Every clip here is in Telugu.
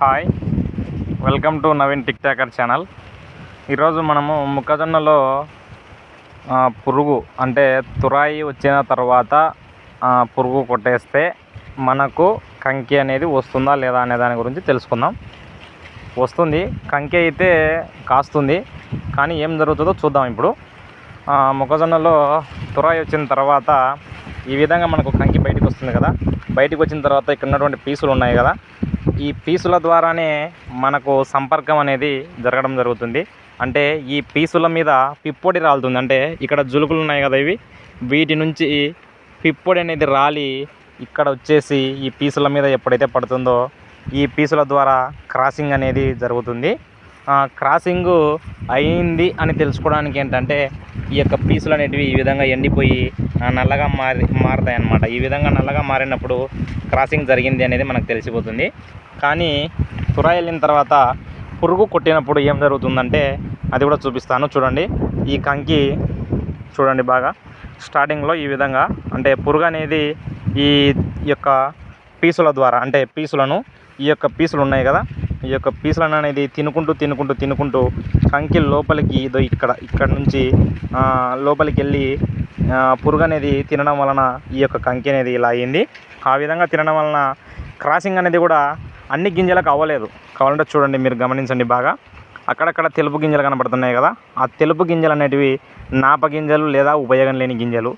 Hi. Welcome to Naveen tick talker channel. ఈరోజు మనము మొక్కజొన్నలో పురుగు అంటే తురాయి వచ్చిన తర్వాత పురుగు కొట్టేస్తే మనకు కంకి అనేది వస్తుందా లేదా అనే దాని గురించి తెలుసుకుందాం. వస్తుంది. కంకి అయితే కాస్తుంది. కానీ ఏం జరుగుతుందో చూద్దాం ఇప్పుడు. మొక్కజొన్నలో తురాయి వచ్చిన తర్వాత ఈ విధంగా మనకు కంకి బయటకు వస్తుంది కదా. బయటకు వచ్చిన తర్వాత ఇక్కడ ఉన్నటువంటి పీసులు ఉన్నాయి కదా. ఈ పీసుల ద్వారానే మనకు సంపర్కం అనేది జరగడం జరుగుతుంది. అంటే ఈ పీసుల మీద పిప్పొడి రాలుతుంది. అంటే ఇక్కడ జులుకులు ఉన్నాయి కదా ఇవి. వీటి నుంచి పిప్పొడి అనేది రాలి ఇక్కడ వచ్చేసి ఈ పీసుల మీద ఎప్పుడైతే పడుతుందో ఈ పీసుల ద్వారా క్రాసింగ్ అనేది జరుగుతుంది. క్రాసింగ్ అయింది అని తెలుసుకోవడానికి ఏంటంటే ఈ యొక్క పీసులు అనేటివి ఈ విధంగా ఎండిపోయి నల్లగా మారి మారుతాయి అన్నమాట ఈ విధంగా నల్లగా మారినప్పుడు క్రాసింగ్ జరిగింది అనేది మనకు తెలిసిపోతుంది. కానీ తురా వెళ్ళిన తర్వాత పురుగు కొట్టినప్పుడు ఏం జరుగుతుందంటే అది కూడా చూపిస్తాను. చూడండి. ఈ కంకి చూడండి బాగా. స్టార్టింగ్లో ఈ విధంగా అంటే పురుగు అనేది ఈ యొక్క పీసుల ద్వారా అంటే పీసులను ఈ యొక్క పీసులు ఉన్నాయి కదా ఈ యొక్క పీసులను అనేది తినుకుంటూ తినుకుంటూ తినుకుంటూ కంకి లోపలికి ఇదో ఇక్కడ ఇక్కడ నుంచి లోపలికి వెళ్ళి పురుగు అనేది తినడం వలన ఈ యొక్క కంకి అనేది ఇలా అయింది. ఆ విధంగా తినడం వలన క్రాసింగ్ అనేది కూడా అన్ని గింజలకు అవ్వలేదు. కావాలంటే చూడండి మీరు గమనించండి బాగా. అక్కడక్కడ తెలుపు గింజలు కనబడుతున్నాయి కదా ఆ తెలుపు గింజలు అనేటివి నాప గింజలు లేదా ఉపయోగం లేని గింజలు.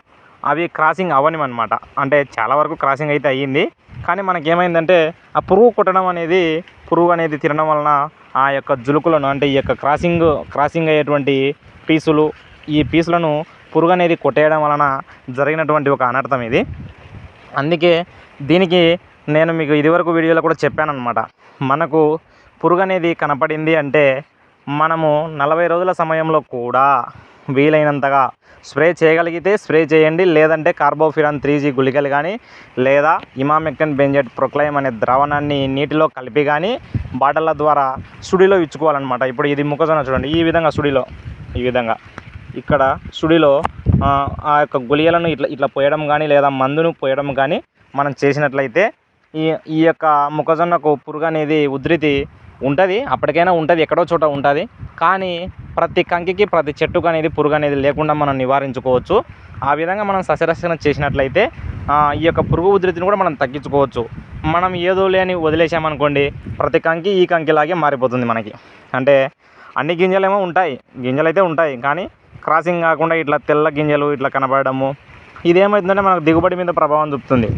అవి క్రాసింగ్ అవ్వనివన్నమాట. అంటే చాలా వరకు క్రాసింగ్ అయితే అయ్యింది. కానీ మనకేమైందంటే ఆ పురుగు కొట్టడం అనేది పురుగు అనేది తినడం వలన ఆ యొక్క జులుకులను అంటే ఈ యొక్క క్రాసింగ్ క్రాసింగ్ అయ్యేటువంటి పీసులు ఈ పీసులను పురుగు అనేది కొట్టేయడం వలన జరిగినటువంటి ఒక అనర్థం ఇది. అందుకే దీనికి నేను మీకు ఇదివరకు వీడియోలో కూడా చెప్పాను అనమాట మనకు పురుగు అనేది కనపడింది అంటే మనము నలభై రోజుల సమయంలో కూడా వీలైనంతగా స్ప్రే చేయగలిగితే స్ప్రే చేయండి. లేదంటే కార్బోఫిరాన్ త్రీ జీ గుళికలు కానీ లేదా ఇమామెక్టన్ బెంజెట్ ప్రొక్లైమ్ అనే ద్రావణాన్ని నీటిలో కలిపి కానీ బాటల ద్వారా సుడిలో ఇచ్చుకోవాలన్నమాట. ఇప్పుడు ఇది మొక్కజొన్న చూడండి. ఈ విధంగా సుడిలో ఈ విధంగా ఇక్కడ సుడిలో ఆ, ఆ యొక్క గుళికలను ఇట్లా ఇట్లా పోయడం కానీ లేదా మందును పోయడం కానీ మనం చేసినట్లయితే ఈ ఈ యొక్క మొక్కజొన్నకు పురుగు అనేది ఉధృతి ఉంటుంది అప్పటికైనా ఉంటుంది ఎక్కడో చోట ఉంటుంది. కానీ ప్రతి కంకికి ప్రతి చెట్టుకు అనేది పురుగు అనేది లేకుండా మనం నివారించుకోవచ్చు. ఆ విధంగా మనం సస్యరక్షణ చేసినట్లయితే ఈ యొక్క పురుగు ఉధృతిని కూడా మనం తగ్గించుకోవచ్చు. మనం ఏదో లేని వదిలేసామనుకోండి ప్రతి కంకి ఈ కంకిలాగే మారిపోతుంది మనకి. అంటే అన్ని గింజలేమో ఉంటాయి గింజలు అయితే ఉంటాయి. కానీ క్రాసింగ్ కాకుండా ఇట్లా తెల్ల గింజలు ఇట్లా కనబడము ఇదేమవుతుందంటే మనకు దిగుబడి మీద ప్రభావం చూపుతుంది.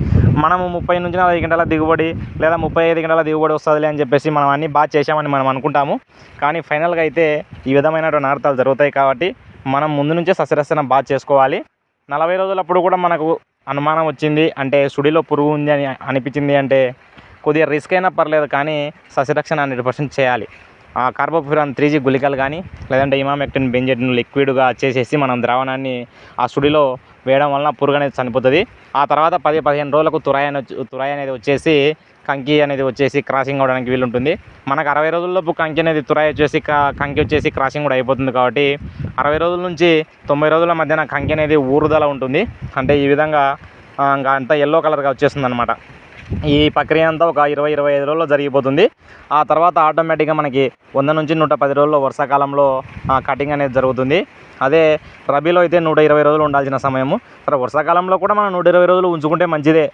మనము ముప్పై నుంచి నలభై గంటల దిగుబడి లేదా ముప్పై ఐదు గంటల దిగుబడి వస్తుందిలే అని చెప్పేసి మనం అన్నీ బాగా చేసామని మనం అనుకుంటాము. కానీ ఫైనల్గా అయితే ఈ విధమైనటువంటి అర్థాలు జరుగుతాయి కాబట్టి మనం ముందు నుంచే సస్యరసన బాగా చేసుకోవాలి. నలభై రోజులప్పుడు కూడా మనకు అనుమానం వచ్చింది అంటే సుడిలో పురుగు ఉంది అని అనిపించింది అంటే కొద్దిగా రిస్క్ అయినా పర్లేదు కానీ సస్యరక్షణ హండ్రెడ్ పర్సెంట్ చేయాలి. ఆ కార్బోఫిరాన్ త్రీ జీ గుళికలు కానీ లేదంటే ఇమామెక్టిన్ బెంజెట్ను లిక్విడ్గా చేసేసి మనం ద్రావణాన్ని ఆ సుడిలో వేయడం వలన పురుగు అనేది చనిపోతుంది. ఆ తర్వాత పది పదిహేను రోజులకు తురాయి అనేది తురాయి అనేది వచ్చేసి కంకి అనేది వచ్చేసి క్రాసింగ్ అవడానికి వీలు ఉంటుంది మనకు అరవై రోజుల్లోపు కంకి అనేది తురాయి వచ్చేసి కంకి వచ్చేసి క్రాసింగ్ కూడా అయిపోతుంది కాబట్టి అరవై రోజుల నుంచి తొంభై రోజుల మధ్యన కంకి అనేది ఊరుదల ఉంటుంది. అంటే ఈ విధంగా ఇంకా అంతా ఎల్లో కలర్గా వచ్చేస్తుంది అనమాట ఈ ప్రక్రియ అంతా ఒక ఇరవై ఇరవై ఐదు రోజుల్లో జరిగిపోతుంది. ఆ తర్వాత ఆటోమేటిక్గా మనకి వంద నుంచి నూట పది రోజుల్లో వర్షాకాలంలో కటింగ్ అనేది జరుగుతుంది. అదే రబీలో అయితే నూట ఇరవై రోజులు ఉండాల్సిన సమయము. సరే వర్షాకాలంలో కూడా మనం నూట ఇరవై రోజులు ఉంచుకుంటే మంచిదే.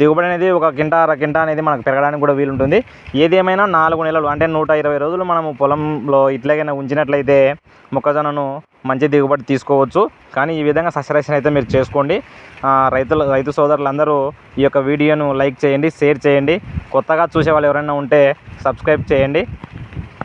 దిగుబడి అనేది ఒక కింట అర కింట అనేది మనకు పెరగడానికి కూడా వీలుంటుంది. ఏదేమైనా నాలుగు నెలలు అంటే నూట ఇరవై రోజులు మనము పొలంలో ఇట్లాగైనా ఉంచినట్లయితే మొక్కజొన్నను మంచి దిగుబడి తీసుకోవచ్చు. కానీ ఈ విధంగా సస్యరక్షణ అయితే మీరు చేసుకోండి. రైతులు రైతు సోదరులందరూ ఈ యొక్క వీడియోను లైక్ చేయండి షేర్ చేయండి. కొత్తగా చూసే వాళ్ళు ఎవరైనా ఉంటే సబ్స్క్రైబ్ చేయండి.